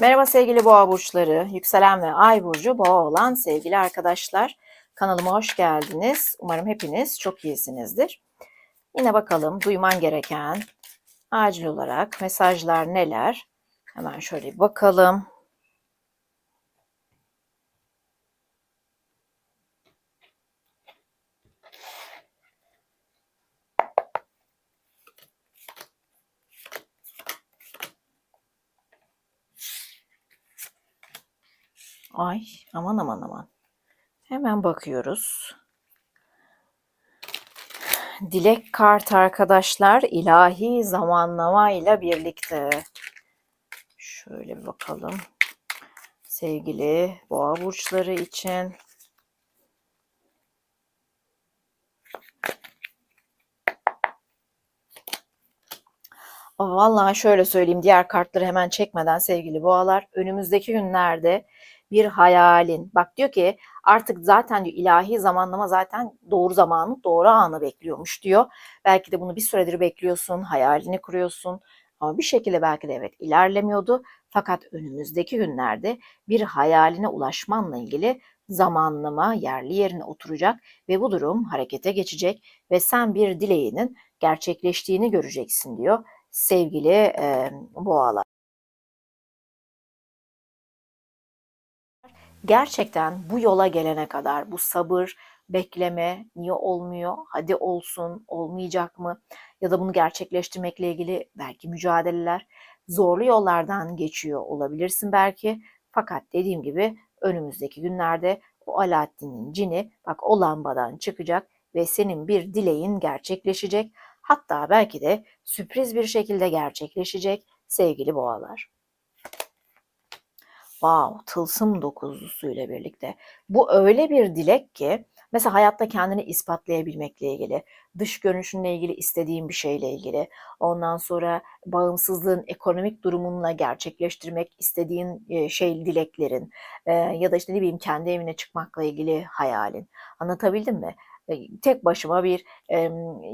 Merhaba sevgili boğa burçları, yükselen ve ay burcu boğa olan sevgili arkadaşlar. Kanalıma hoş geldiniz. Umarım hepiniz çok iyisinizdir. Yine bakalım duyman gereken acil olarak mesajlar neler? Hemen şöyle bir bakalım. Ay aman aman aman. Hemen bakıyoruz. Dilek kart arkadaşlar ilahi zamanlama ile birlikte. Şöyle bir bakalım. Sevgili boğa burçları için Vallahi şöyle söyleyeyim diğer kartları hemen çekmeden sevgili boğalar önümüzdeki günlerde bir hayalin bak diyor ki artık zaten diyor ilahi zamanlama zaten doğru zamanı doğru anı bekliyormuş diyor. Belki de bunu bir süredir bekliyorsun hayalini kuruyorsun ama bir şekilde belki de evet ilerlemiyordu. Fakat önümüzdeki günlerde bir hayaline ulaşmanla ilgili zamanlama yerli yerine oturacak ve bu durum harekete geçecek ve sen bir dileğinin gerçekleştiğini göreceksin diyor sevgili e, boğalar. Gerçekten bu yola gelene kadar bu sabır, bekleme, niye olmuyor, hadi olsun, olmayacak mı ya da bunu gerçekleştirmekle ilgili belki mücadeleler, zorlu yollardan geçiyor olabilirsin belki. Fakat dediğim gibi önümüzdeki günlerde o Alaaddin'in cini bak o lambadan çıkacak ve senin bir dileğin gerçekleşecek. Hatta belki de sürpriz bir şekilde gerçekleşecek sevgili boğalar. Wow, tılsım dokuzlusu ile birlikte. Bu öyle bir dilek ki mesela hayatta kendini ispatlayabilmekle ilgili, dış görünüşünle ilgili istediğin bir şeyle ilgili, ondan sonra bağımsızlığın ekonomik durumunla gerçekleştirmek istediğin şey dileklerin ya da işte ne bileyim kendi evine çıkmakla ilgili hayalin. Anlatabildim mi? Tek başıma bir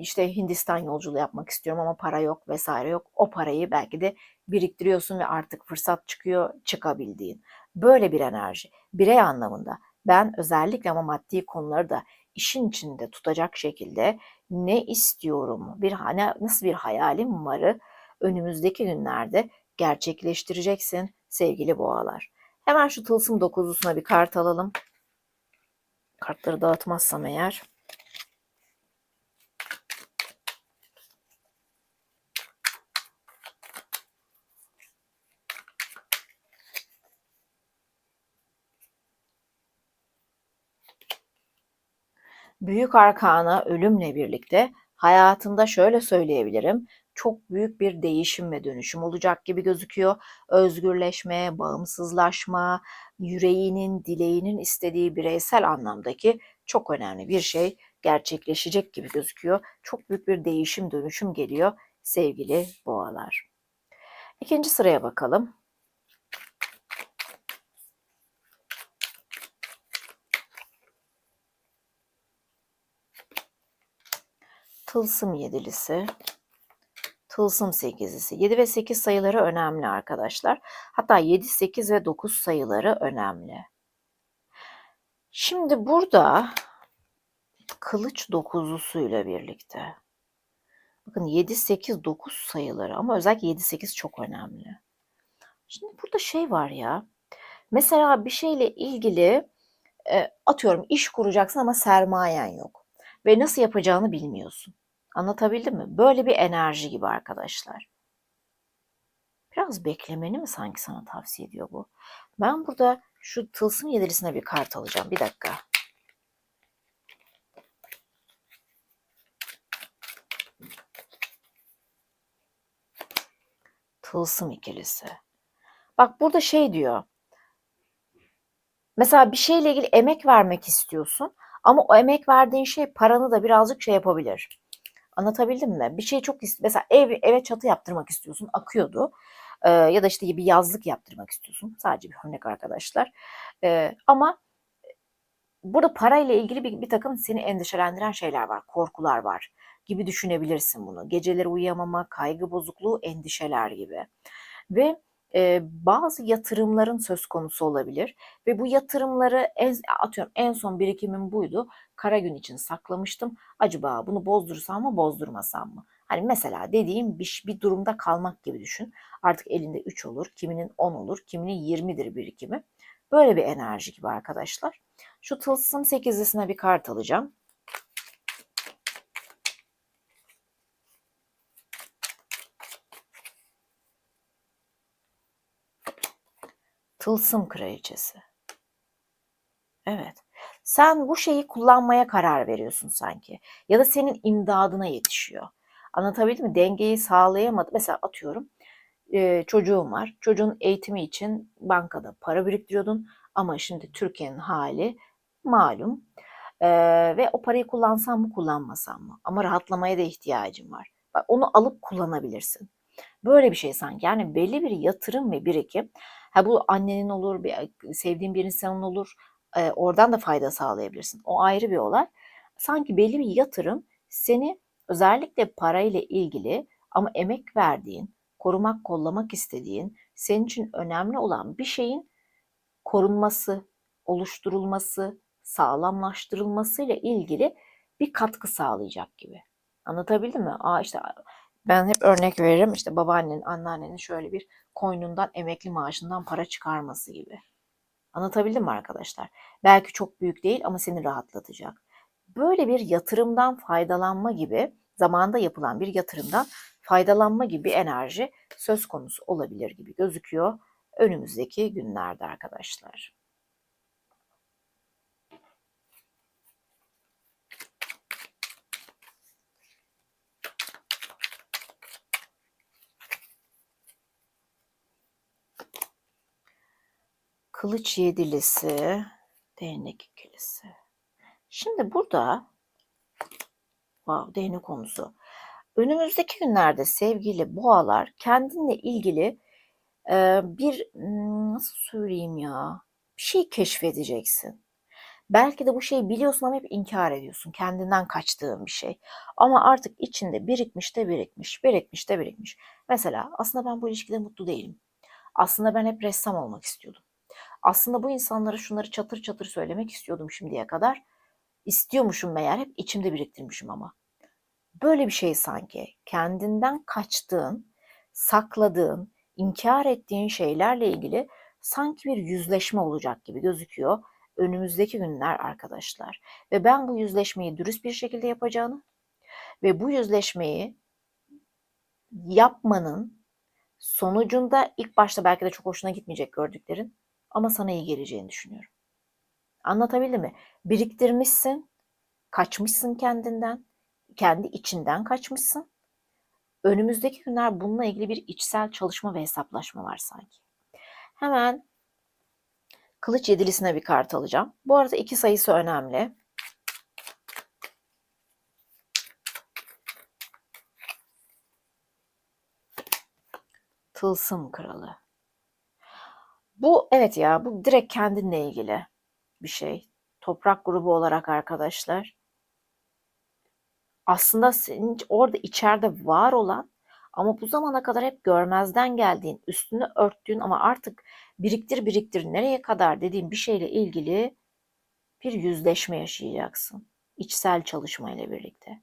işte Hindistan yolculuğu yapmak istiyorum ama para yok vesaire yok. O parayı belki de biriktiriyorsun ve artık fırsat çıkıyor çıkabildiğin. Böyle bir enerji. Birey anlamında ben özellikle ama maddi konuları da işin içinde tutacak şekilde ne istiyorum, bir hani nasıl bir hayalim varı önümüzdeki günlerde gerçekleştireceksin sevgili boğalar. Hemen şu tılsım dokuzlusuna bir kart alalım. Kartları dağıtmazsam eğer. Büyük arkana ölümle birlikte hayatında şöyle söyleyebilirim. Çok büyük bir değişim ve dönüşüm olacak gibi gözüküyor. Özgürleşme, bağımsızlaşma, yüreğinin, dileğinin istediği bireysel anlamdaki çok önemli bir şey gerçekleşecek gibi gözüküyor. Çok büyük bir değişim, dönüşüm geliyor sevgili boğalar. İkinci sıraya bakalım. Tılsım yedilisi, tılsım sekizlisi. 7 ve 8 sayıları önemli arkadaşlar. Hatta 7, 8 ve 9 sayıları önemli. Şimdi burada kılıç dokuzlusuyla birlikte. Bakın 7, 8, 9 sayıları ama özellikle 7, 8 çok önemli. Şimdi burada şey var ya. Mesela bir şeyle ilgili e, atıyorum iş kuracaksın ama sermayen yok. Ve nasıl yapacağını bilmiyorsun. Anlatabildim mi? Böyle bir enerji gibi arkadaşlar. Biraz beklemeni mi sanki sana tavsiye ediyor bu? Ben burada şu tılsım yedirisine bir kart alacağım. Bir dakika. Tılsım ikilisi. Bak burada şey diyor. Mesela bir şeyle ilgili emek vermek istiyorsun ama o emek verdiğin şey paranı da birazcık şey yapabilir. Anlatabildim mi? Bir şey çok mesela ev eve çatı yaptırmak istiyorsun, akıyordu. Ee, ya da işte bir yazlık yaptırmak istiyorsun. Sadece bir örnek arkadaşlar. Ee, ama burada parayla ilgili bir, bir takım seni endişelendiren şeyler var, korkular var gibi düşünebilirsin bunu. Geceleri uyuyamama, kaygı bozukluğu, endişeler gibi. Ve e, bazı yatırımların söz konusu olabilir ve bu yatırımları en, atıyorum en son birikimim buydu. Kara gün için saklamıştım. Acaba bunu bozdursam mı bozdurmasam mı? Hani mesela dediğim bir, bir durumda kalmak gibi düşün. Artık elinde 3 olur, kiminin 10 olur, kiminin 20'dir birikimi. Böyle bir enerji gibi arkadaşlar. Şu tılsım 8'lisine bir kart alacağım. Tılsım kraliçesi. Evet. Sen bu şeyi kullanmaya karar veriyorsun sanki. Ya da senin imdadına yetişiyor. Anlatabildim mi? Dengeyi sağlayamadı. Mesela atıyorum e, çocuğun var. Çocuğun eğitimi için bankada para biriktiriyordun. Ama şimdi Türkiye'nin hali malum. E, ve o parayı kullansam mı kullanmasam mı? Ama rahatlamaya da ihtiyacım var. Bak, onu alıp kullanabilirsin. Böyle bir şey sanki. Yani belli bir yatırım ve birikim. Ha bu annenin olur, bir, sevdiğin bir insanın olur. E, oradan da fayda sağlayabilirsin. O ayrı bir olay. Sanki belli bir yatırım seni özellikle parayla ilgili ama emek verdiğin, korumak, kollamak istediğin, senin için önemli olan bir şeyin korunması, oluşturulması, sağlamlaştırılması ile ilgili bir katkı sağlayacak gibi. Anlatabildim mi? Aa işte ben hep örnek veririm işte babaannenin, anneannenin şöyle bir koynundan emekli maaşından para çıkarması gibi. Anlatabildim mi arkadaşlar? Belki çok büyük değil ama seni rahatlatacak. Böyle bir yatırımdan faydalanma gibi, zamanda yapılan bir yatırımdan faydalanma gibi enerji söz konusu olabilir gibi gözüküyor önümüzdeki günlerde arkadaşlar. Kılıç yedilisi, değnek ikilisi. Şimdi burada wow, değnek konusu. Önümüzdeki günlerde sevgili boğalar kendinle ilgili e, bir nasıl söyleyeyim ya bir şey keşfedeceksin. Belki de bu şeyi biliyorsun ama hep inkar ediyorsun. Kendinden kaçtığın bir şey. Ama artık içinde birikmiş de birikmiş, birikmiş de birikmiş. Mesela aslında ben bu ilişkide mutlu değilim. Aslında ben hep ressam olmak istiyordum. Aslında bu insanlara şunları çatır çatır söylemek istiyordum şimdiye kadar. İstiyormuşum meğer hep içimde biriktirmişim ama. Böyle bir şey sanki. Kendinden kaçtığın, sakladığın, inkar ettiğin şeylerle ilgili sanki bir yüzleşme olacak gibi gözüküyor önümüzdeki günler arkadaşlar. Ve ben bu yüzleşmeyi dürüst bir şekilde yapacağını ve bu yüzleşmeyi yapmanın sonucunda ilk başta belki de çok hoşuna gitmeyecek gördüklerin ama sana iyi geleceğini düşünüyorum. Anlatabildim mi? Biriktirmişsin, kaçmışsın kendinden, kendi içinden kaçmışsın. Önümüzdeki günler bununla ilgili bir içsel çalışma ve hesaplaşma var sanki. Hemen kılıç yedilisine bir kart alacağım. Bu arada iki sayısı önemli. Tılsım kralı. Bu evet ya bu direkt kendinle ilgili bir şey. Toprak grubu olarak arkadaşlar. Aslında senin orada içeride var olan ama bu zamana kadar hep görmezden geldiğin, üstünü örttüğün ama artık biriktir biriktir nereye kadar dediğin bir şeyle ilgili bir yüzleşme yaşayacaksın. İçsel çalışma ile birlikte.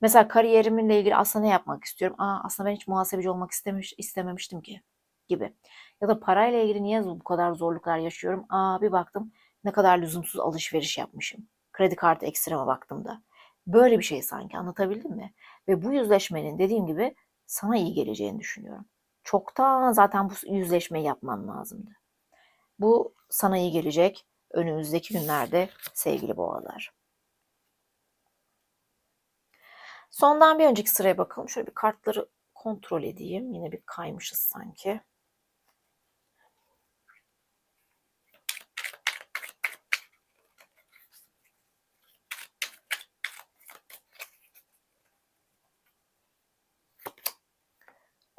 Mesela kariyerimle ilgili aslında ne yapmak istiyorum? Aa, aslında ben hiç muhasebeci olmak istemiş, istememiştim ki gibi. Ya da parayla ilgili niye bu kadar zorluklar yaşıyorum? Aa bir baktım ne kadar lüzumsuz alışveriş yapmışım. Kredi kartı ekstreme baktığımda. Böyle bir şey sanki anlatabildim mi? Ve bu yüzleşmenin dediğim gibi sana iyi geleceğini düşünüyorum. Çoktan zaten bu yüzleşmeyi yapman lazımdı. Bu sana iyi gelecek önümüzdeki günlerde sevgili boğalar. Sondan bir önceki sıraya bakalım. Şöyle bir kartları kontrol edeyim. Yine bir kaymışız sanki.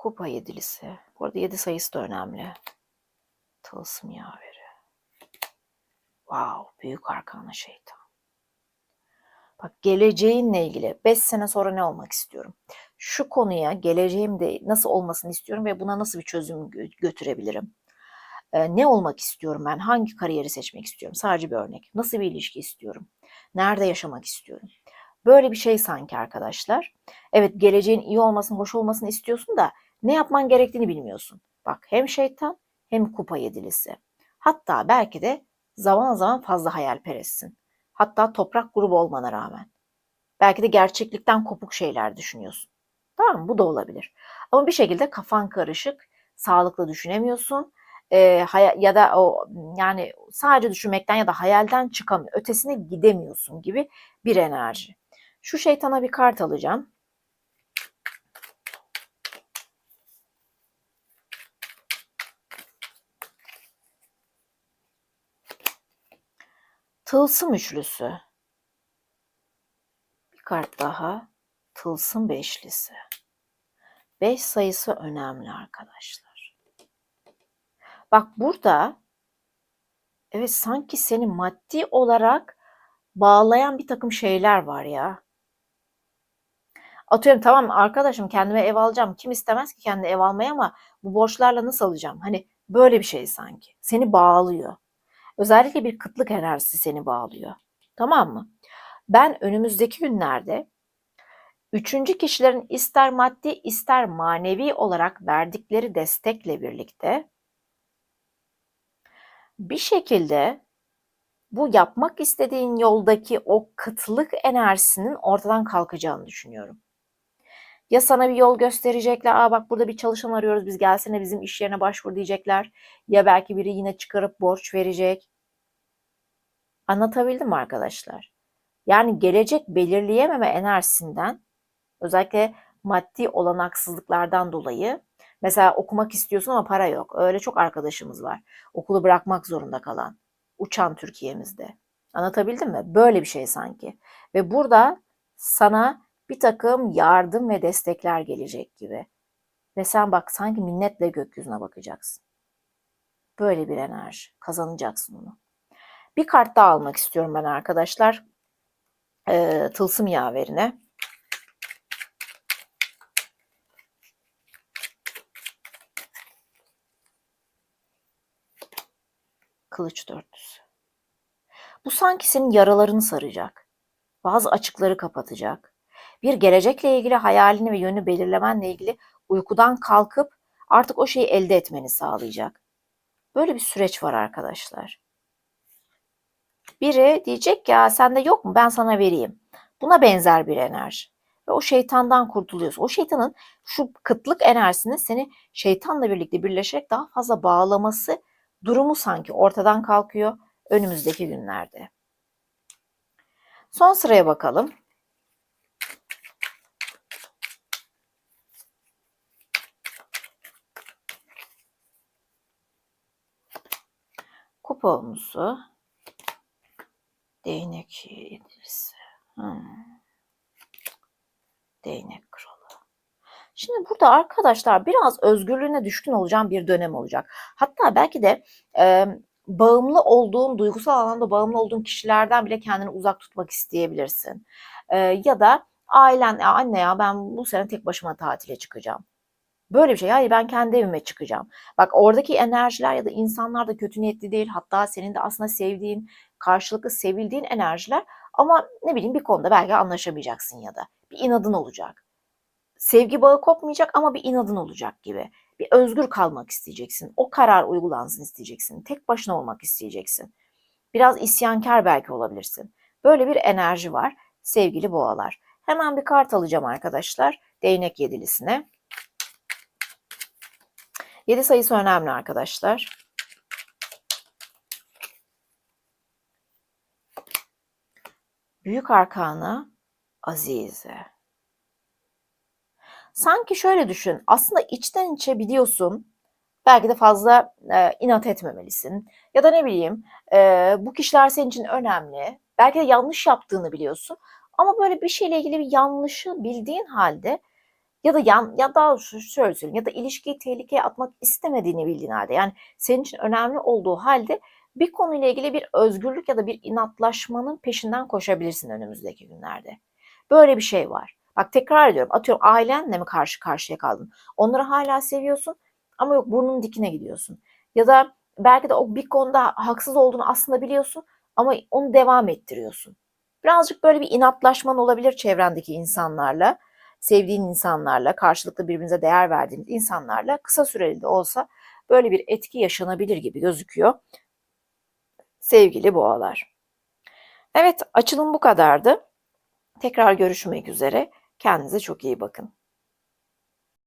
Kupa yedilisi. Bu arada yedi sayısı da önemli. Tılsım yaveri. Wow, büyük arkana şeytan. Bak geleceğinle ilgili 5 sene sonra ne olmak istiyorum? şu konuya geleceğimde nasıl olmasını istiyorum ve buna nasıl bir çözüm gö- götürebilirim? Ee, ne olmak istiyorum ben? Hangi kariyeri seçmek istiyorum? Sadece bir örnek. Nasıl bir ilişki istiyorum? Nerede yaşamak istiyorum? Böyle bir şey sanki arkadaşlar. Evet geleceğin iyi olmasını, hoş olmasını istiyorsun da ne yapman gerektiğini bilmiyorsun. Bak hem şeytan hem kupa yedilisi. Hatta belki de zaman zaman fazla hayalperestsin. Hatta toprak grubu olmana rağmen. Belki de gerçeklikten kopuk şeyler düşünüyorsun. Tamam mı? Bu da olabilir. Ama bir şekilde kafan karışık, sağlıklı düşünemiyorsun. Haya- ya da o yani sadece düşünmekten ya da hayalden çıkamıyor, ötesine gidemiyorsun gibi bir enerji. Şu şeytana bir kart alacağım. Tılsım üçlüsü. Bir kart daha. Tılsım beşlisi. Beş sayısı önemli arkadaşlar. Bak burada evet sanki seni maddi olarak bağlayan bir takım şeyler var ya. Atıyorum tamam arkadaşım kendime ev alacağım. Kim istemez ki kendi ev almayı ama bu borçlarla nasıl alacağım? Hani böyle bir şey sanki. Seni bağlıyor. Özellikle bir kıtlık enerjisi seni bağlıyor. Tamam mı? Ben önümüzdeki günlerde üçüncü kişilerin ister maddi ister manevi olarak verdikleri destekle birlikte bir şekilde bu yapmak istediğin yoldaki o kıtlık enerjisinin ortadan kalkacağını düşünüyorum. Ya sana bir yol gösterecekler, aa bak burada bir çalışan arıyoruz biz gelsene bizim iş yerine başvur diyecekler. Ya belki biri yine çıkarıp borç verecek. Anlatabildim mi arkadaşlar? Yani gelecek belirleyememe enerjisinden özellikle maddi olanaksızlıklardan dolayı mesela okumak istiyorsun ama para yok. Öyle çok arkadaşımız var. Okulu bırakmak zorunda kalan. Uçan Türkiye'mizde. Anlatabildim mi? Böyle bir şey sanki. Ve burada sana bir takım yardım ve destekler gelecek gibi. Ve sen bak sanki minnetle gökyüzüne bakacaksın. Böyle bir enerji. Kazanacaksın onu. Bir kart daha almak istiyorum ben arkadaşlar. Ee, tılsım yaverine. Kılıç dörtlüsü. Bu sanki senin yaralarını saracak. Bazı açıkları kapatacak. Bir gelecekle ilgili hayalini ve yönü belirlemenle ilgili uykudan kalkıp artık o şeyi elde etmeni sağlayacak. Böyle bir süreç var arkadaşlar. Biri diyecek ya sende yok mu ben sana vereyim. Buna benzer bir enerji. Ve o şeytandan kurtuluyorsun. O şeytanın şu kıtlık enerjisinin seni şeytanla birlikte birleşerek daha fazla bağlaması durumu sanki ortadan kalkıyor önümüzdeki günlerde. Son sıraya bakalım. Kupa olmusu. Değnek yedilisi. Hmm. Değnek kralı. Şimdi burada arkadaşlar biraz özgürlüğüne düşkün olacağım bir dönem olacak. Hatta belki de e, bağımlı olduğun, duygusal alanda bağımlı olduğun kişilerden bile kendini uzak tutmak isteyebilirsin. E, ya da ailen, anne ya ben bu sene tek başıma tatile çıkacağım. Böyle bir şey. Hayır ben kendi evime çıkacağım. Bak oradaki enerjiler ya da insanlar da kötü niyetli değil. Hatta senin de aslında sevdiğin, karşılıklı sevildiğin enerjiler. Ama ne bileyim bir konuda belki anlaşamayacaksın ya da. Bir inadın olacak. Sevgi bağı kopmayacak ama bir inadın olacak gibi. Bir özgür kalmak isteyeceksin. O karar uygulansın isteyeceksin. Tek başına olmak isteyeceksin. Biraz isyankar belki olabilirsin. Böyle bir enerji var sevgili boğalar. Hemen bir kart alacağım arkadaşlar. Değnek yedilisine. 7 sayısı önemli arkadaşlar. Büyük arkana Azize. Sanki şöyle düşün. Aslında içten içe biliyorsun. Belki de fazla e, inat etmemelisin. Ya da ne bileyim e, bu kişiler senin için önemli. Belki de yanlış yaptığını biliyorsun. Ama böyle bir şeyle ilgili bir yanlışı bildiğin halde ya da yan ya da şöyle söyleyeyim ya da ilişkiyi tehlikeye atmak istemediğini bildiğin halde yani senin için önemli olduğu halde bir konuyla ilgili bir özgürlük ya da bir inatlaşmanın peşinden koşabilirsin önümüzdeki günlerde. Böyle bir şey var. Bak tekrar ediyorum. Atıyorum ailenle mi karşı karşıya kaldın? Onları hala seviyorsun ama yok burnunun dikine gidiyorsun. Ya da belki de o bir konuda haksız olduğunu aslında biliyorsun ama onu devam ettiriyorsun. Birazcık böyle bir inatlaşman olabilir çevrendeki insanlarla, sevdiğin insanlarla, karşılıklı birbirinize değer verdiğiniz insanlarla kısa süreli de olsa böyle bir etki yaşanabilir gibi gözüküyor. Sevgili boğalar. Evet, açılım bu kadardı. Tekrar görüşmek üzere. Kendinize çok iyi bakın.